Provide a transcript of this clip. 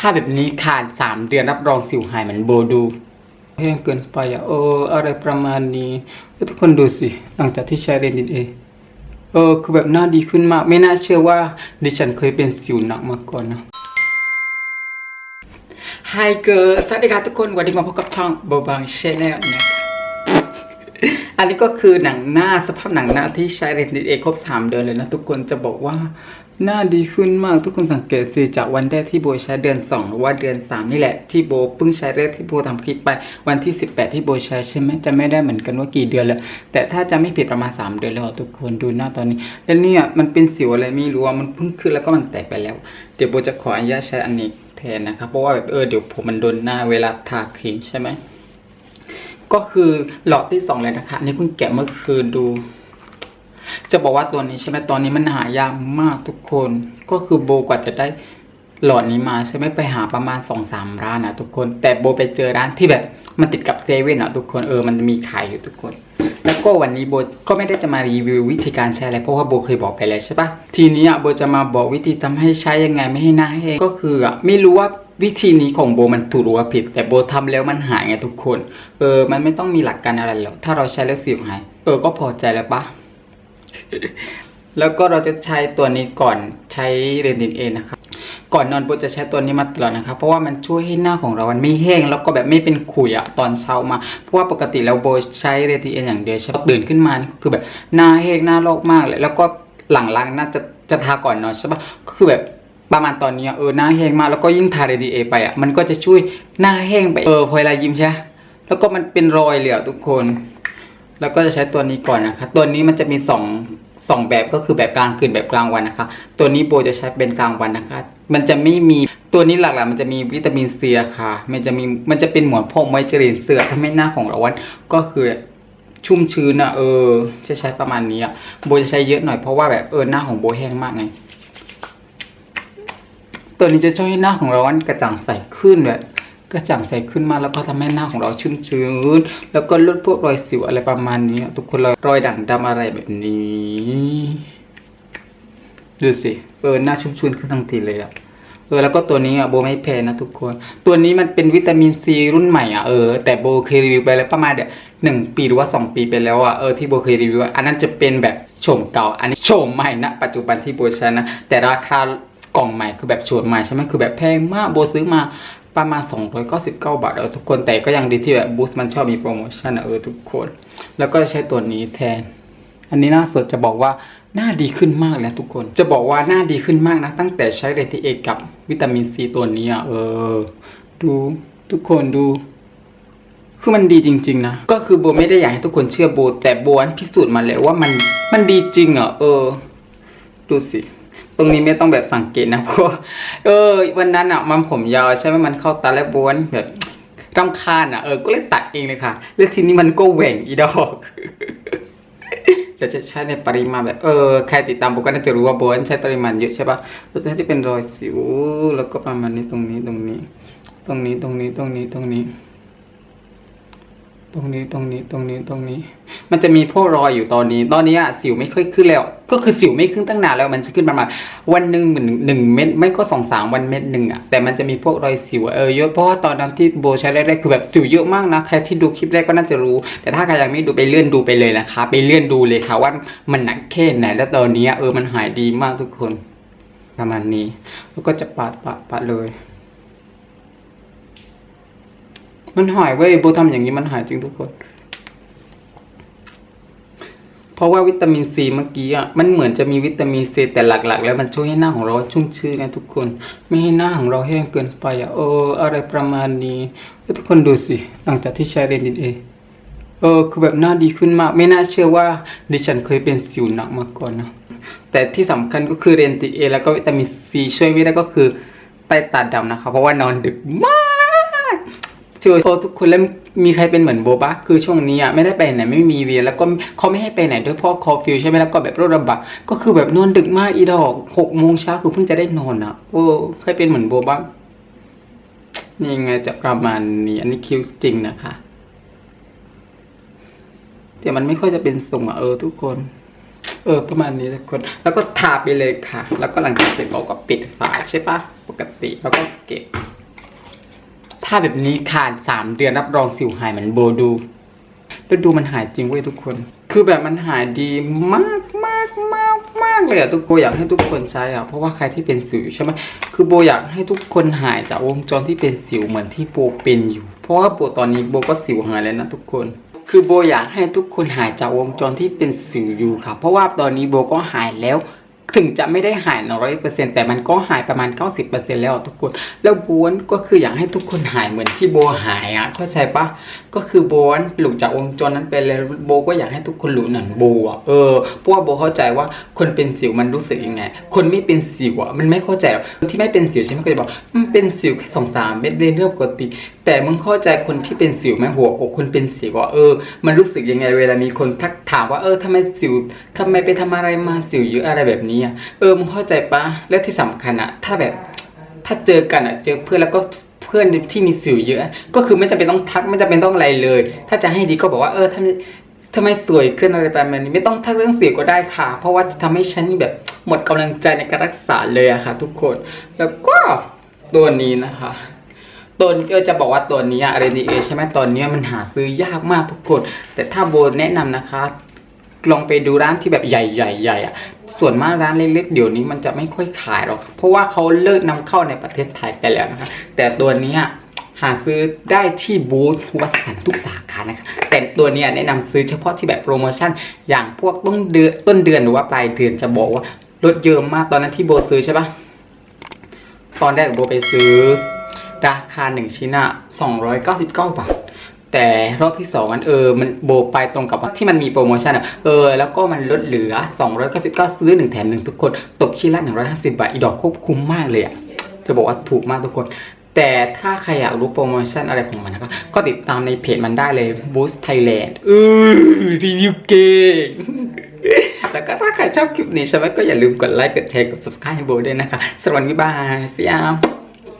ถ้าแบบนี้ขาดสามเดือนรับรองสิวหายเหมือนโบดูแห้งเกินไปอะเอออะไรประมาณนี้ทุกคนดูสิ หลังจากที่ใช้เรนดินเอเออคือแบบหน้าดีขึ้นมาก ไม่น่าเชื่อว่าดิฉันเคยเป็นสิวหนักมาก่อนนะ Hi girl สวัสดีครับทุกคนวันนี้มาพบกับช่องโบบางชแนลนะอันนี้ก็คือหนังหน้าสภาพหนังหน้าที่ใช้เรนดิเอครบ 3 เดือนเลยนะทุกคนจะบอกว่า หน้าดีขึ้นมากทุกคนสังเกตสิจากวันแรกที่โบใช้เดือน 2 หรือว่าเดือน 3 นี่แหละที่โบเพิ่งใช้แรกที่โบทำคลิปไปวันที่ 18 ที่โบใช้ใช่ไหมจะไม่ได้เหมือนกันว่ากี่เดือนแล้วแต่ถ้าจะไม่ผิดประมาณ 3 เดือนแล้วทุกคนดูหน้าตอนนี้ แล้วเนี่ยมันเป็นสิวอะไรไม่รู้อะมันเพิ่งขึ้นแล้วก็มันแตกไปแล้ว เดี๋ยวโบจะขออนุญาตใช้อันนี้แทนนะครับเพราะว่าแบบเออเดี๋ยวผมมันโดนหน้าเวลาทาครีมใช่ไหมก็คือหลอดที่สองเลยนะคะนี่เพิ่งแกะเมื่อคืนดู จะบอกว่าตัวนี้ใช่ไหมตอนนี้มันหายากมากทุกคน ก็คือโบกว่าจะได้หลอดนี้มาใช่ไหมไปหาประมาณสองสามร้านนะทุกคน แต่โบไปเจอร้านที่แบบมันติดกับเซเว่นอะทุกคนเออมันมีขายอยู่ทุกคน แล้วก็วันนี้โบก็ไม่ได้จะมารีวิววิธีการใช้อะไรเพราะว่าโบเคยบอกไปแล้วใช่ปะทีนี้อะโบจะมาบอกวิธีทำให้ใช้ยังไงไม่ให้หน้าแห้งก็คืออะไม่รู้ว่าวิธีนี้ของโบมันถูกหรือว่าผิด แต่โบทำแล้วมันหายไงทุกคน เออมันไม่ต้องมีหลักการอะไรหรอกถ้าเราใช้แล้วสิวหายเออก็พอใจแล้วปะ แล้วก็เราจะใช้ตัวนี้ก่อนใช้เรนดินเอนะครับ ก่อนนอนโบจะใช้ตัวนี้มาตลอดนะครับ เพราะว่ามันช่วยให้หน้าของเรามันไม่แห้ง แล้วก็แบบไม่เป็นขุยอะตอนเช้ามา เพราะว่าปกติแล้วโบใช้เรนดินเออย่างเดียวใช่ปะตื่นขึ้นมานี่คือแบบหน้าแห้งหน้าลอกมากเลย แล้วก็หลังล้างหน้าจะจะทาก่อนนอนใช่ปะก็คือแบบประมาณตอนนี้อะเออหน้าแห้งมากแล้วก็ยิ่งทาเรดินเอไปอะมันก็จะช่วยหน้าแห้งไปเออพอเวลายิ้มใช่แล้วก็มันเป็นรอยเหลยอะทุกคน แล้วก็จะใช้ตัวนี้ก่อนนะคะตัวนี้มันจะมีสอง สองแบบก็คือแบบกลางคืนแบบกลางวันนะคะ ตัวนี้โบจะใช้เป็นกลางวันนะคะ มันจะไม่มีตัวนี้หลักๆมันจะมีวิตามินซีค่ะ มันจะมีมันจะเป็นเหมือนพวกไมเจรินเสือทำให้หน้าของเราวันก็คือชุ่มชื้นอะเออจะใช้ประมาณนี้อะโบจะใช้เยอะหน่อยเพราะว่าแบบเออหน้าของโบแห้งมากไงตัวนี้จะช่วยให้หน้าของเราวันกระจ่างใสขึ้นแบบ กระจ่างใสขึ้นมาแล้วก็ทำให้หน้าของเราชุ่มชื้นแล้วก็ลดพวกรอยสิวอะไรประมาณนี้ทุกคนรอยด่างดำอะไรแบบนี้ดูสิเออหน้าชุ่มชื้นขึ้นทันทีเลยอะเออแล้วก็ตัวนี้อะโบไม่แพ้นะทุกคน ตัวนี้มันเป็นวิตามินซีรุ่นใหม่อะเออแต่โบเคยรีวิวไปแล้วประมาณเดี๋ยวหนึ่งปีหรือว่าสองปีไปแล้วอะเออที่โบเคยรีวิวอะอันนั้นจะเป็นแบบโฉมเก่า อันนี้โฉมใหม่นะปัจจุบันที่โบใช้นะแต่ราคากล่องใหม่คือแบบโฉมใหม่ใช่ไหมคือแบบแพงมากโบซื้อมา ประมาณ 299 บาทเออทุกคนแต่ก็ยังดีที่แบบบูสมันชอบมีโปรโมชั่นอะเออทุกคน แล้วก็ใช้ตัวนี้แทน อันนี้น่าสดจะบอกว่าหน้าดีขึ้นมากแล้วทุกคน จะบอกว่าหน้าดีขึ้นมากนะ ตั้งแต่ใช้เรทิเอกับวิตามินซีตัวนี้อะเออ ดูทุกคนดู คือมันดีจริง ๆ นะ ก็คือโบไม่ได้อยากให้ทุกคนเชื่อโบ แต่โบอันพิสูจน์มาแล้วว่ามันมันดีจริงอะเออ ดูสิ ตรงนี้ไม่ต้องแบบสังเกตนะเพราะเออ วันนั้นอะมันผมยาวใช่ไหมมันเข้าตาและบอันแบบรำคาญอะเออก็เลยตัดเองเลยค่ะ แล้วทีนี้มันก็แหว่งอีดอกเดี๋ยวจะใช้ในปริมาณแบบเออใครติดตามโบก็น่าจะรู้ว่าโบนใช้ปริมาณเยอะใช่ปะเราจะที่เป็นรอยสิวแล้วก็ประมาณนี้ตรงนี้ตรงนี้ ตรงนี้ตรงนี้ตรงนี้ตรงนี้ ตรงนี้ตรงนี้ตรงนี้ตรงนี้ มันจะมีพวกรอยอยู่ตอนนี้ ตอนนี้อะสิวไม่ค่อยขึ้นแล้ว ก็คือสิวไม่ขึ้นตั้งนานแล้วมันจะขึ้นประมาณวันหนึ่งเหมือนหนึ่งเม็ดไม่ก็สองสามวันเม็ดหนึ่งอะแต่มันจะมีพวกรอยสิวเออเยอะเพราะว่าตอนนั้นที่โบใช้แรกๆคือแบบสิวเยอะมากนะใครที่ดูคลิปแรกก็น่าจะรู้ แต่ถ้าใครยังไม่ดูไปเลื่อนดูไปเลยนะคะ ไปเลื่อนดูเลยค่ะว่ามันหนักแค่ไหนแล้วตอนนี้เออมันหายดีมากทุกคนประมาณนี้แล้วก็จะปาดปาดปาดเลย มันหายเว้ยโบทำอย่างนี้มันหายจริงทุกคน เพราะว่าวิตามินซีเมื่อกี้อะมันเหมือนจะมีวิตามินซีแต่หลัก ๆ แล้วมันช่วยให้หน้าของเราชุ่มชื้นนะทุกคน ไม่ให้หน้าของเราแห้งเกินไปอะเอออะไรประมาณนี้แล้วทุกคนดูสิหลังจากที่ใช้เรนดินเอเออคือแบบหน้าดีขึ้นมาก ไม่น่าเชื่อว่าดิฉันเคยเป็นสิวหนักมาก่อนนะแต่ที่สำคัญก็คือเรนติเอแล้วก็วิตามินซีช่วยไม่ได้ก็คือใต้ตาดำนะคะ เพราะว่านอนดึกมาก ชื่อโทรทุกคนแล้วมีใครเป็นเหมือนโบปะคือช่วงนี้อะไม่ได้ไปไหนไม่มีเรียนแล้วก็เขาไม่ให้ไปไหนด้วยเพราะคอฟิวใช่ไหมแล้วก็แบบโรคระบาดก็คือแบบนอนดึกมากอีดอกหกโมงเช้าคือเพิ่งจะได้นอนอะโอ้ใครเป็นเหมือนโบบ้างนี่ไงจะประมาณนี้อันนี้คิวจริงนะคะแต่มันไม่ค่อยจะเป็นทรงอะเออทุกคนเอออ ประมาณนี้ทุกคน แล้วก็ทาไปเลยค่ะ แล้วก็หลังจากเสร็จเราก็ปิดฝาใช่ปะปกติแล้วก็เก็บ ถ้าแบบนี้ขาดสามเดือนรับรองสิวหายเหมือนโบดูแล้วดูมันหายจริงเว้ยทุกคน คือแบบมันหายดีมากมากมากมากเลยอะทุกคนอยากให้ทุกคนใช้อะเพราะว่าใครที่เป็นสิวใช่ไหมคือโบอยากให้ทุกคนหายจากวงจรที่เป็นสิวเหมือนที่โบเป็นอยู่ เพราะว่าโบตอนนี้โบก็สิวหายแล้วนะทุกคนคือโบอยากให้ทุกคนหายจากวงจรที่เป็นสิวอยู่ค่ะ เพราะว่าตอนนี้โบก็หายแล้ว ถึงจะไม่ได้หายร้อยเปอร์เซ็นแต่มันก็หายประมาณ90%แล้วทุกคน แล้วโบนก็คืออยากให้ทุกคนหายเหมือนที่โบหายอะ เข้าใจปะก็คือโบนหลุดจากวงจรนั้นไปเลยโบก็อยากให้ทุกคนหลุดหมือนโบอะเออเพราะว่าโบเข้าใจว่าคนเป็นสิวมันรู้สึกยังไง คนไม่เป็นสิวอะมันไม่เข้าใจคนที่ไม่เป็นสิวใช่ไหมก็จะบอกมันเป็นสิวแค่สองสามเม็ดเรื่องปกติ แต่มึงเข้าใจคนที่เป็นสิวไหมหัวอกคนเป็นสิวอะเออ มันรู้สึกยังไงเวลามีคนทักถามว่าเออทำไมสิวทำไมไปทำอะไรมาสิวเยอะอะไรแบบนี้อะเออมึงเข้าใจปะและที่สำคัญอะ ถ้าแบบถ้าเจอกันอะ เจอเพื่อนแล้วก็เพื่อนที่มีสิวเยอะ ก็คือไม่จำเป็นต้องทักไม่จำเป็นต้องอะไรเลย ถ้าจะให้ดีก็บอกว่าเออทำไมทำไมสวยขึ้นอะไรประมาณนี้ไม่ต้องทักเรื่องสิวก็ได้ค่ะ เพราะว่าจะทำให้ฉันแบบหมดกำลังใจในการรักษาเลยอะค่ะ ทุกคนแล้วก็ตัวนี้นะคะตัวเออจะบอกว่าตัวนี้อะเรดีเอใช่ไหมตอนนี้มันหาซื้อยากมากทุกคน แต่ถ้าโบแนะนำนะคะ ลองไปดูร้านที่แบบใหญ่ใหญ่ใหญ่อะ ส่วนมากร้านเล็กๆเดี๋ยวนี้มันจะไม่ค่อยขายหรอก เพราะว่าเขาเลิกนำเข้าในประเทศไทยไปแล้วนะคะ แต่ตัวนี้หาซื้อได้ที่บูธวัสันทุกสาขานะคะแต่ตัวนี้แนะนำซื้อเฉพาะที่แบบโปรโมชั่น อย่างพวกต้นเดือนต้นเดือนหรือว่าปลายเดือนจะบอกว่าลดเยอะมากตอนนั้นที่โบซื้อใช่ปะตอนแรกโบไปซื้อ ราคาหนึ่งชิ้นอะ299 บาท แต่รอบที่สองมันเออมันโบไปตรงกับที่มันมีโปรโมชั่นอะเออแล้วก็มันลดเหลือ 299 ซื้อหนึ่งแถมหนึ่งทุกคน ตกชิ้นละ 150 บาท อีดอกควบคุ้มมากเลยอะ จะบอกว่าถูกมากทุกคน แต่ถ้าใครอยากรู้โปรโมชั่นอะไรของมันนะครับก็ติดตามในเพจมันได้เลย Boost Thailand อือรีวิวเก่งแล้วก็ถ้าใครชอบคลิปนี้ใช่ไหมก็อย่าลืมกดไลค์กดแชร์กด subscribe ให้โบด้วยนะคะสวัสดีบายบายสยาม